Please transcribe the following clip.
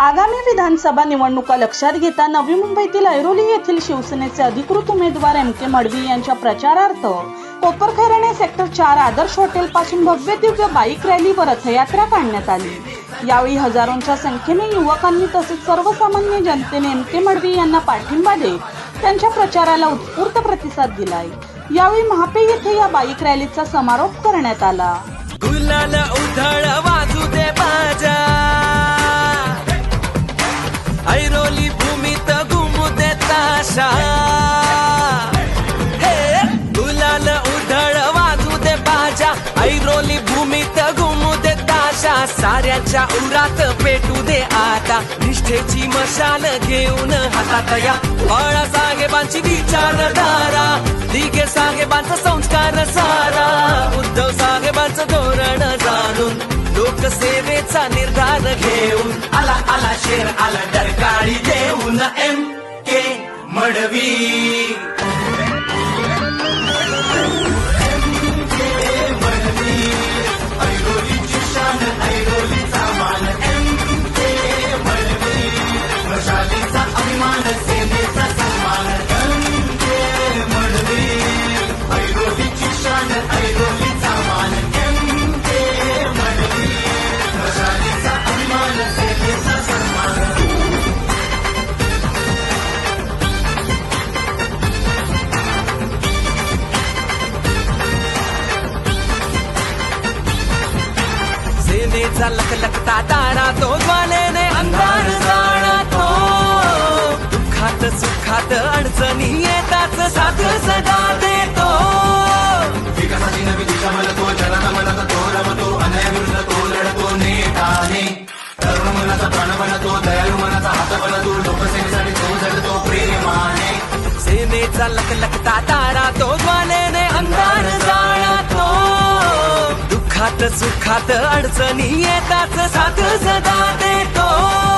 आगामी विधानसभा निवडणुका लक्षात घेता नवी मुंबईतील ऐरोली येथील शिवसेनेचे अधिकृत उमेदवार एम के मडवी यांच्या प्रचारार्थ कोपरखैरणे सेक्टर चार आदर्श हॉटेल पासून भव्य दिव्य बाईक रॅली व रथयात्रा काढण्यात आली. यावेळी हजारोंच्या संख्येने युवकांनी तसेच सर्वसामान्य जनतेने एम के मडवी यांना पाठिंबा देत त्यांच्या प्रचाराला उत्स्फूर्त प्रतिसाद दिलाय. यावेळी महापे येथे या बाईक रॅलीचा समारोप करण्यात आला. साऱ्याच्या उरात पेटू दे आता. निष्ठेची मशाल घेऊन हातात या. बाळा साहेबांची विचारधारा दिघे साहेबांचा संस्कार सारा. उद्धव साहेबांचं धोरण जाणून लोकसेवेचा निर्धार घेऊन सेनेचा लखलखता तारा तो ज्वालेने अंधार जाणतो दुःखात सुखात अडचणी येताच साथ सदा देतो. विकासाची नवी दिशा मलतो जनाला मनाचा तो रमतो. अन्यायाविरुद्ध तो लढतो नेटाने. तरुण मनाचा प्राण बनतो दयाळू मनाचा हात बनतो. लोकसेवेसाठी तो झडतो प्रेमाने. सेनेचा लखलखता तारा सुखात अडचणी येतात. साथ सदा देतो.